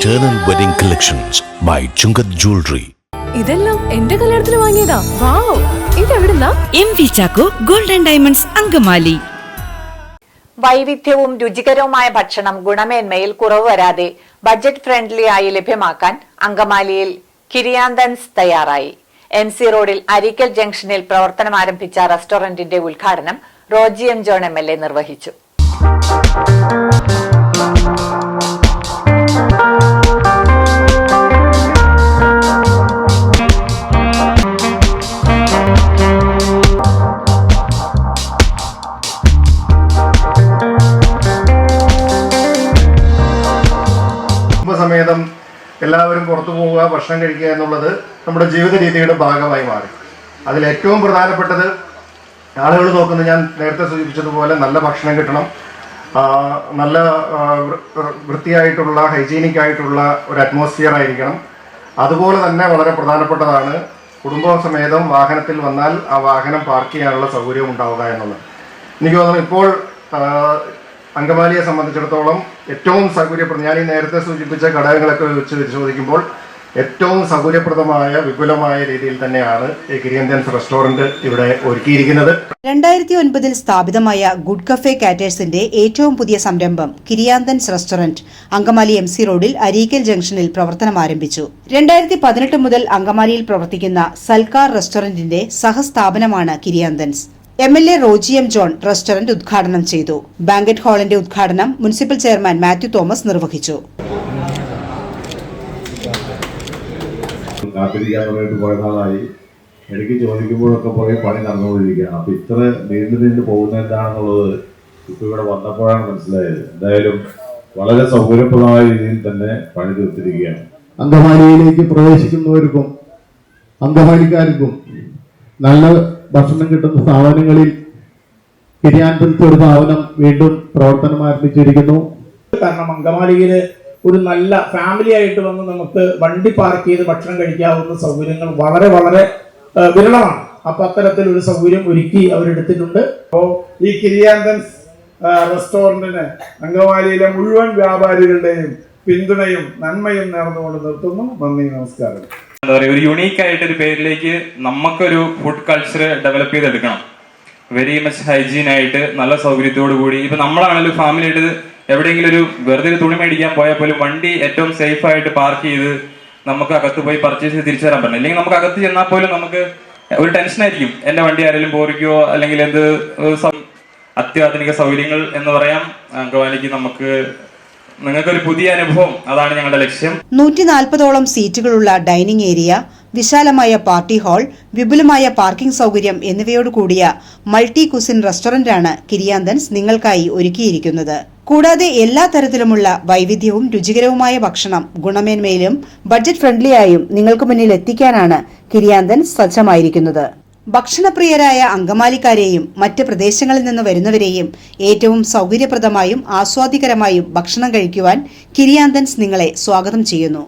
Eternal Wedding Collections by Chungath Jewelry. ഇതെല്ലാം എന്റെ കല്യാണത്തിന് വാങ്ങിയതാ. Wow ഇതെവിടുന്നാ? M V Chacko golden diamonds Angamaly. വൈവിധ്യവും രുചികരവുമായ ഭക്ഷണം ഗുണമേന്മയിൽ കുറവ് വരാതെ ബഡ്ജറ്റ് ഫ്രണ്ട്ലി ആയി ലഭ്യമാക്കാൻ അങ്കമാലിയിൽ കിരിയാന്തൻസ് തയ്യാറായി. എം സി റോഡിൽ അരിക്കൽ ജംഗ്ഷനിൽ പ്രവർത്തനം ആരംഭിച്ച റെസ്റ്റോറന്റിന്റെ ഉദ്ഘാടനം Roji M John M L A നിർവഹിച്ചു. കുടുംബസമേതം എല്ലാവരും പുറത്തു പോവുക ഭക്ഷണം കഴിക്കുക എന്നുള്ളത് നമ്മുടെ ജീവിത രീതിയുടെ ഭാഗമായി മാറി. അതിലേറ്റവും പ്രധാനപ്പെട്ടത് ആളുകൾ നോക്കുന്നത് ഞാൻ നേരത്തെ സൂചിപ്പിച്ചതുപോലെ നല്ല ഭക്ഷണം കിട്ടണം. നല്ല വൃത്തിയായിട്ടുള്ള ഹൈജീനിക് ആയിട്ടുള്ള ഒരു അറ്റ്മോസ്ഫിയർ ആയിരിക്കണം. അതുപോലെ തന്നെ വളരെ പ്രധാനപ്പെട്ടതാണ് കുടുംബസമേതം വാഹനത്തിൽ വന്നാൽ ആ വാഹനം പാർക്ക് ചെയ്യാനുള്ള സൗകര്യം ഉണ്ടാവുക എന്നുള്ളത്. എനിക്ക് തോന്നുന്നു ഇപ്പോൾ അങ്കമാലിയെ സംബന്ധിച്ചിടത്തോളം ഏറ്റവും സൗകര്യപ്രദം ഞാൻ ഈ നേരത്തെ സൂചിപ്പിച്ച ഘടകങ്ങളൊക്കെ വെച്ച് പരിശോധിക്കുമ്പോൾ ഏറ്റവും സൗകര്യപ്രദമായ വിപുലമായ രീതിയിൽ തന്നെയാണ് ഗിരിയന്ത്യൻസ് റെസ്റ്റോറന്റ് ഇവിടെ ഒരുക്കിയിരിക്കുന്നത്. രണ്ടായിരത്തി ഒൻപതിൽ സ്ഥാപിതമായ ഗുഡ് കഫേ കാറ്റേഴ്സിന്റെ ഏറ്റവും പുതിയ സംരംഭം Kiriyanthans restaurant Angamaly M C റോഡിൽ അരീക്കൽ ജംഗ്ഷനിൽ പ്രവർത്തനം ആരംഭിച്ചു. രണ്ടായിരത്തി പതിനെട്ട് മുതൽ അങ്കമാലിയിൽ പ്രവർത്തിക്കുന്ന സൽക്കാർ റെസ്റ്റോറന്റിന്റെ സഹസ്ഥാപനമാണ് Kiriyanthans M L A Roji M John restaurant ഉദ്ഘാടനം ചെയ്തു. ബാങ്കറ്റ് ഹാളിന്റെ ഉദ്ഘാടനം മുനിസിപ്പൽ ചെയർമാൻ മാത്യു തോമസ് നിർവഹിച്ചു. ഇടയ്ക്ക് ചോദിക്കുമ്പോഴൊക്കെ പോയി പണി നടന്നുകൊണ്ടിരിക്കുകയാണ്. അപ്പൊ ഇത്ര നീണ്ടു നീണ്ടു പോകുന്ന എന്താണെന്നുള്ളത് ഇപ്പൊ ഇവിടെ വന്നപ്പോഴാണ് മനസ്സിലായത്. എന്തായാലും വളരെ സൗകര്യപ്രദമായ രീതിയിൽ തന്നെ പണി തീർത്തിരിക്കുകയാണ്. അങ്കമാലിയിലേക്ക് പ്രവേശിക്കുന്നവർക്കും അങ്കമാലിക്കാർക്കും നല്ല ഭക്ഷണം കിട്ടുന്ന സ്ഥാപനങ്ങളിൽ കിരിയാൻപുരത്ത് ഒരു സ്ഥാപനം വീണ്ടും പ്രവർത്തനം ആരംഭിച്ചിരിക്കുന്നു കാരണം അങ്കമാലിയിൽ ഒരു നല്ല ഫാമിലി ആയിട്ട് വന്ന് നമുക്ക് വണ്ടി പാർക്ക് ചെയ്ത് ഭക്ഷണം കഴിക്കാവുന്ന സൗകര്യങ്ങൾ വളരെ വളരെ വിരളമാണ്. അപ്പൊ അത്തരത്തിൽ ഒരു സൗകര്യം ഒരുക്കി അവരെടുത്തിട്ടുണ്ട് അപ്പോൾ ഈ കിരിയാന്തൻസ് റെസ്റ്റോറന്റിന് അങ്കമാലിയിലെ മുഴുവൻ വ്യാപാരികളുടെയും പിന്തുണയും നന്മയും നേർന്നുകൊണ്ട് നിർത്തുന്നു. നന്ദി നമസ്കാരം. എന്താ പറയുക ഒരു യുണീക്ക് ആയിട്ട് ഒരു പേരിലേക്ക് നമുക്കൊരു ഫുഡ് കൾച്ചർ ഡെവലപ്പ് ചെയ്തെടുക്കണം. വെരി മച്ച് ഹൈജീൻ ആയിട്ട് നല്ല സൗകര്യത്തോടു കൂടി. ഇപ്പൊ നമ്മളാണെങ്കിലും ഫാമിലി ആയിട്ട് എവിടെയെങ്കിലും ഒരു വെറുതെ ഒരു തുണി മേടിക്കാൻ പോയാൽ പോലും വണ്ടി ഏറ്റവും സേഫ് ആയിട്ട് പാർക്ക് ചെയ്ത് നമുക്ക് അകത്ത് പോയി പർച്ചേസ് ചെയ്ത് തിരിച്ചു വരാൻ പറ്റില്ല. അല്ലെങ്കിൽ നമുക്ക് അകത്ത് ചെന്നാൽ പോലും നമുക്ക് ഒരു ടെൻഷൻ ആയിരിക്കും. എന്റെ വണ്ടി ആരെങ്കിലും പോറിക്കോ അല്ലെങ്കിൽ എന്ത് അത്യാധുനിക സൗകര്യങ്ങൾ എന്ന് പറയാം അങ്കവാലിക്ക് നമുക്ക് നിങ്ങൾക്കൊരു പുതിയ അനുഭവം. അതാണ് ഞങ്ങളുടെ ലക്ഷ്യം. നൂറ്റി നാൽപ്പതോളം സീറ്റുകളുള്ള ഡൈനിങ് ഏരിയ വിശാലമായ പാർട്ടി ഹാൾ വിപുലമായ പാർക്കിംഗ് സൗകര്യം എന്നിവയോട് കൂടിയ മൾട്ടി കുസിൻ റെസ്റ്റോറന്റാണ് കിരിയാന്തൻസ് നിങ്ങൾക്കായി ഒരുക്കിയിരിക്കുന്നത്. കൂടാതെ എല്ലാ തരത്തിലുമുള്ള വൈവിധ്യവും രുചികരവുമായ ഭക്ഷണം ഗുണമേന്മയിലും ബഡ്ജറ്റ് ഫ്രണ്ട്ലിയായും നിങ്ങൾക്ക് മുന്നിൽ എത്തിക്കാനാണ് കിരിയാന്തൻസ് സജ്ജമായിരിക്കുന്നത്. ഭക്ഷണപ്രിയരായ അങ്കമാലിക്കാരെയും മറ്റ് പ്രദേശങ്ങളിൽ നിന്ന് വരുന്നവരെയും ഏറ്റവും സൗകര്യപ്രദമായും ആസ്വാദികരമായും ഭക്ഷണം കഴിക്കുവാൻ കിരിയാന്തൻസ് നിങ്ങളെ സ്വാഗതം ചെയ്യുന്നു.